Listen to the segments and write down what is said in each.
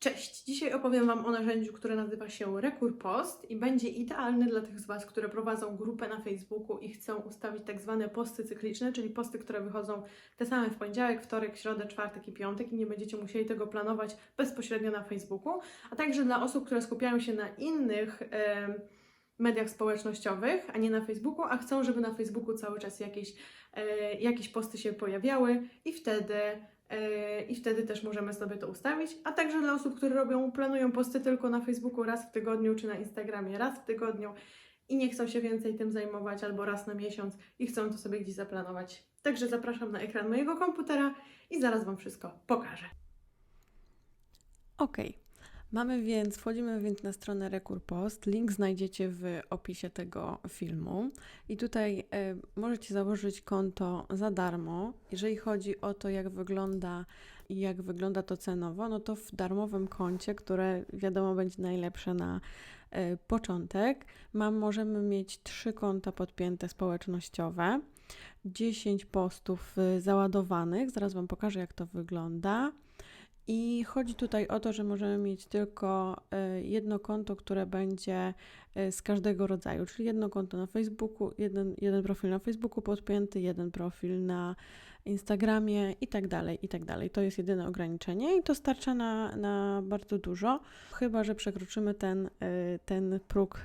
Cześć! Dzisiaj opowiem Wam o narzędziu, które nazywa się Rekur Post i będzie idealny dla tych z Was, które prowadzą grupę na Facebooku i chcą ustawić tak zwane posty cykliczne, czyli posty, które wychodzą te same w poniedziałek, wtorek, środę, czwartek i piątek i nie będziecie musieli tego planować bezpośrednio na Facebooku, a także dla osób, które skupiają się na innych em, mediach społecznościowych, a nie na Facebooku, a chcą, żeby na Facebooku cały czas jakieś, e, jakieś posty się pojawiały i wtedy Yy, i wtedy też możemy sobie to ustawić. A także dla osób, które robią, planują posty tylko na Facebooku raz w tygodniu, czy na Instagramie raz w tygodniu i nie chcą się więcej tym zajmować albo raz na miesiąc i chcą to sobie gdzieś zaplanować. Także zapraszam na ekran mojego komputera i zaraz Wam wszystko pokażę. Ok, mamy więc, wchodzimy więc na stronę Rekur Post. Link znajdziecie w opisie tego filmu. I tutaj e, możecie założyć konto za darmo. Jeżeli chodzi o to, jak wygląda i jak wygląda to cenowo, no to w darmowym koncie, które wiadomo będzie najlepsze na e, początek, mam, możemy mieć trzy konta podpięte społecznościowe. 10 postów y, załadowanych, zaraz Wam pokażę, jak to wygląda. I chodzi tutaj o to, że możemy mieć tylko e, jedno konto, które będzie e, z każdego rodzaju, czyli jedno konto na Facebooku, jeden, jeden profil na Facebooku podpięty, jeden profil na Instagramie i tak dalej, i tak dalej. To jest jedyne ograniczenie i to starcza na, na bardzo dużo, chyba że przekroczymy ten, e, ten próg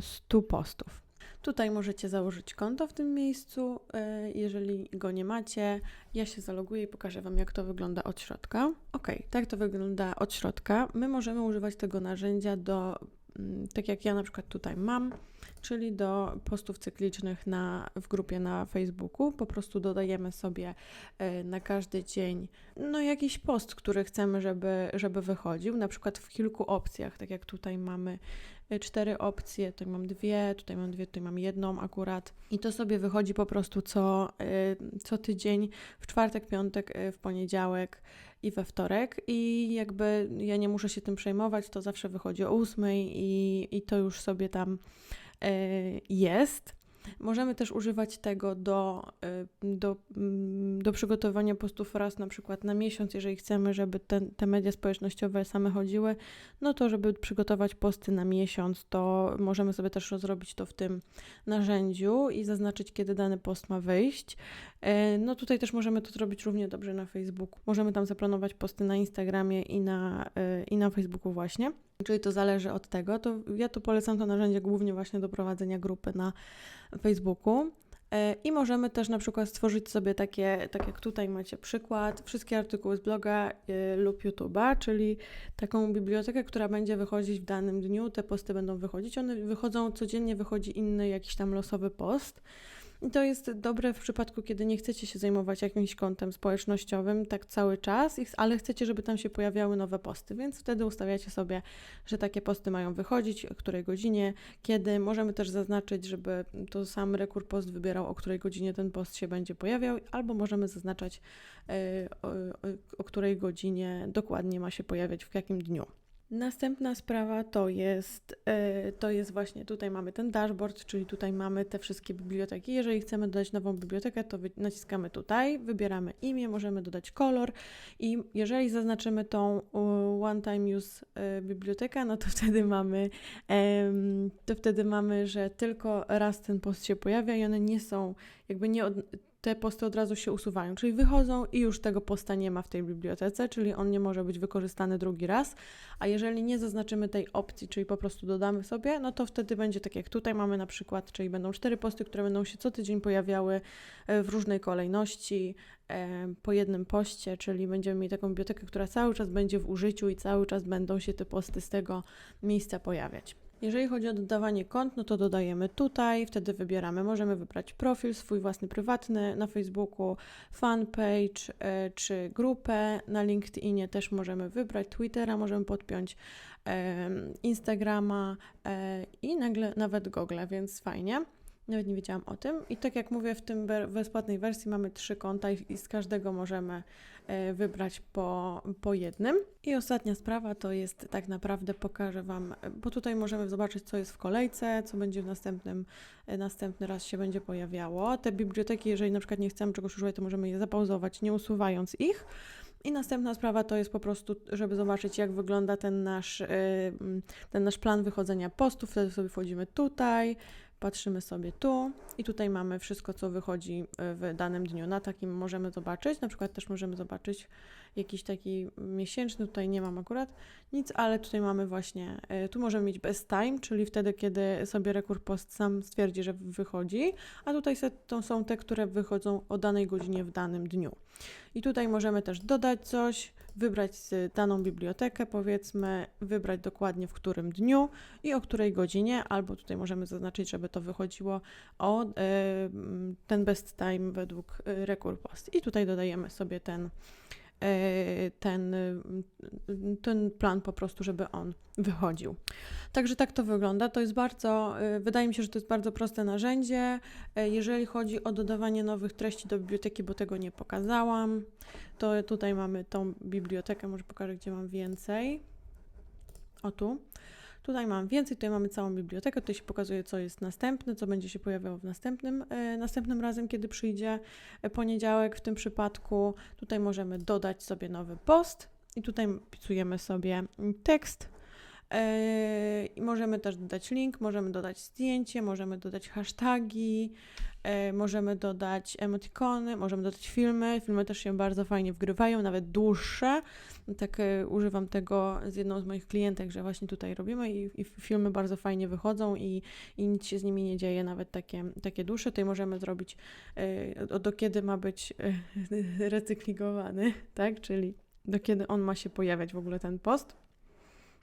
100 postów. Tutaj możecie założyć konto w tym miejscu. e, Jeżeli go nie macie, ja się zaloguję i pokażę Wam, jak to wygląda od środka. Ok, tak to wygląda od środka. My możemy używać tego narzędzia do, mm, tak jak ja na przykład tutaj mam, czyli do postów cyklicznych na, w grupie na Facebooku. Po prostu dodajemy sobie e, na każdy dzień no, jakiś post, który chcemy, żeby, żeby wychodził, na przykład w kilku opcjach, tak jak tutaj mamy y, cztery opcje, tutaj mam dwie, tutaj mam dwie, tutaj mam jedną akurat. I to sobie wychodzi po prostu co, y, co tydzień, w czwartek, piątek, w poniedziałek i we wtorek. I jakby ja nie muszę się tym przejmować, to zawsze wychodzi o ósmej i, i to już sobie tam jest. Możemy też używać tego do, y, do, mm, do przygotowania postów raz na przykład na miesiąc, jeżeli chcemy, żeby te, te media społecznościowe same chodziły, no to żeby przygotować posty na miesiąc, to możemy sobie też rozrobić to w tym narzędziu i zaznaczyć, kiedy dany post ma wyjść. E, No tutaj też możemy to zrobić równie dobrze na Facebooku. Możemy tam zaplanować posty na Instagramie i na, e, i na Facebooku właśnie. Czyli to zależy od tego. To ja tu polecam to narzędzie głównie właśnie do prowadzenia grupy na Facebooku. E, I możemy też na przykład stworzyć sobie takie, tak jak tutaj macie przykład, wszystkie artykuły z bloga lub YouTube'a, czyli taką bibliotekę, która będzie wychodzić w danym dniu. Te posty będą wychodzić. One wychodzą codziennie, wychodzi inny jakiś tam losowy post. I to jest dobre w przypadku, kiedy nie chcecie się zajmować jakimś kontem społecznościowym tak cały czas, ale chcecie, żeby tam się pojawiały nowe posty, więc wtedy ustawiacie sobie, że takie posty mają wychodzić, o której godzinie, kiedy. Możemy też zaznaczyć, żeby to sam Rekur Post wybierał, o której godzinie ten post się będzie pojawiał, albo możemy zaznaczać, e, o, o, o której godzinie dokładnie ma się pojawiać, w jakim dniu. Następna sprawa to jest, e, to jest właśnie tutaj mamy ten dashboard, czyli tutaj mamy te wszystkie biblioteki. Jeżeli chcemy dodać nową bibliotekę, to naciskamy tutaj, wybieramy imię, możemy dodać kolor i jeżeli zaznaczymy tą one time use e, bibliotekę, no to wtedy mamy, to wtedy mamy, że tylko raz ten post się pojawia i one nie są, jakby nie od, te posty od razu się usuwają, czyli wychodzą i już tego posta nie ma w tej bibliotece, czyli on nie może być wykorzystany drugi raz. A jeżeli nie zaznaczymy tej opcji, czyli po prostu dodamy sobie, no to wtedy będzie tak jak tutaj mamy na przykład, czyli będą cztery posty, które będą się co tydzień pojawiały e, w różnej kolejności e, po jednym poście, czyli będziemy mieli taką bibliotekę, która cały czas będzie w użyciu i cały czas będą się te posty z tego miejsca pojawiać. Jeżeli chodzi o dodawanie kont, no to dodajemy tutaj, wtedy wybieramy, możemy wybrać profil swój własny prywatny na Facebooku, fanpage e, czy grupę. Na LinkedInie też możemy wybrać, Twittera możemy podpiąć, Instagrama e, i nagle nawet Google, więc fajnie. Nawet nie wiedziałam o tym. I tak jak mówię, w tym bezpłatnej wersji mamy trzy konta i, z każdego możemy e, wybrać po, po jednym. I ostatnia sprawa to jest tak naprawdę pokażę Wam, e, bo tutaj możemy zobaczyć, co jest w kolejce, co będzie w następnym, e, następny raz się będzie pojawiało. Te biblioteki, jeżeli na przykład nie chcemy czegoś używać, to możemy je zapauzować, nie usuwając ich. I następna sprawa to jest po prostu, żeby zobaczyć, jak wygląda ten nasz, mm, ten nasz plan wychodzenia postów. Wtedy sobie wchodzimy tutaj, patrzymy sobie tu i tutaj mamy wszystko, co wychodzi y, w danym dniu. Na takim możemy zobaczyć, na przykład też możemy zobaczyć jakiś taki miesięczny, tutaj nie mam akurat nic, ale tutaj mamy właśnie, y, tu możemy mieć best time, czyli wtedy, kiedy sobie rekord post sam stwierdzi, że wychodzi, a tutaj to są te, które wychodzą o danej godzinie w danym dniu. I tutaj możemy też dodać coś, wybrać daną bibliotekę, powiedzmy, wybrać dokładnie w którym dniu i o której godzinie, albo tutaj możemy zaznaczyć, żeby to wychodziło o e, ten best time według e, Rekur Post. I tutaj dodajemy sobie ten, ten, m, ten plan po prostu, żeby on wychodził. Także tak to wygląda. To jest bardzo, e, wydaje mi się, że to jest bardzo proste narzędzie. E, Jeżeli chodzi o dodawanie nowych treści do biblioteki, bo tego nie pokazałam, to tutaj mamy tą bibliotekę, może pokażę, gdzie mam więcej. O tu. Tutaj mam więcej, tutaj mamy całą bibliotekę, tutaj się pokazuje, co jest następne, co będzie się pojawiało w następnym, e, następnym razem, kiedy przyjdzie e, poniedziałek w tym przypadku. Tutaj możemy dodać sobie nowy post i tutaj wpisujemy sobie tekst. E, I możemy też dodać link, możemy dodać zdjęcie, możemy dodać hasztagi, e, możemy dodać emotikony, możemy dodać filmy. Filmy też się bardzo fajnie wgrywają, nawet dłuższe. Tak e, używam tego z jedną z moich klientek, że właśnie tutaj robimy i, i filmy bardzo fajnie wychodzą i, i nic się z nimi nie dzieje, nawet takie, takie dłuższe. Tutaj możemy zrobić do kiedy ma być recyklingowany, tak? Czyli do kiedy on ma się pojawiać w ogóle ten post.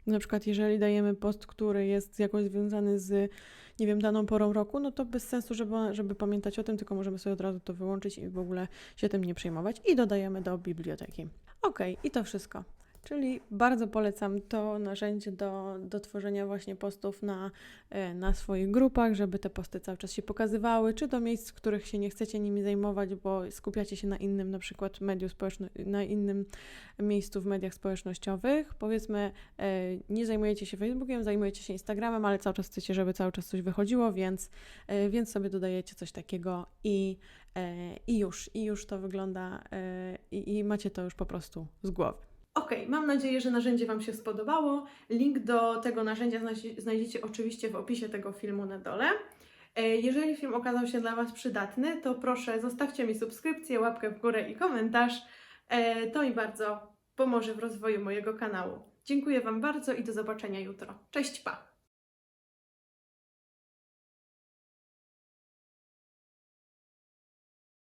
Na przykład, jeżeli dajemy post, który jest jakoś związany z, nie wiem, daną porą roku, no to bez sensu, żeby, żeby pamiętać o tym, tylko możemy sobie od razu to wyłączyć i w ogóle się tym nie przejmować. I dodajemy do biblioteki. Ok, i to wszystko. Czyli bardzo polecam to narzędzie do, do tworzenia właśnie postów na, e, na swoich grupach, żeby te posty cały czas się pokazywały, czy do miejsc, w których się nie chcecie nimi zajmować, bo skupiacie się na innym, na przykład mediu społeczno- na innym miejscu w mediach społecznościowych. Powiedzmy, e, nie zajmujecie się Facebookiem, zajmujecie się Instagramem, ale cały czas chcecie, żeby cały czas coś wychodziło, więc, e, więc sobie dodajecie coś takiego i, i już, i już to wygląda i, i macie to już po prostu z głowy. Ok, mam nadzieję, że narzędzie Wam się spodobało. Link do tego narzędzia znajdzie- znajdziecie oczywiście w opisie tego filmu na dole. E, Jeżeli film okazał się dla Was przydatny, to proszę zostawcie mi subskrypcję, łapkę w górę i komentarz. E, To mi bardzo pomoże w rozwoju mojego kanału. Dziękuję Wam bardzo i do zobaczenia jutro. Cześć, pa!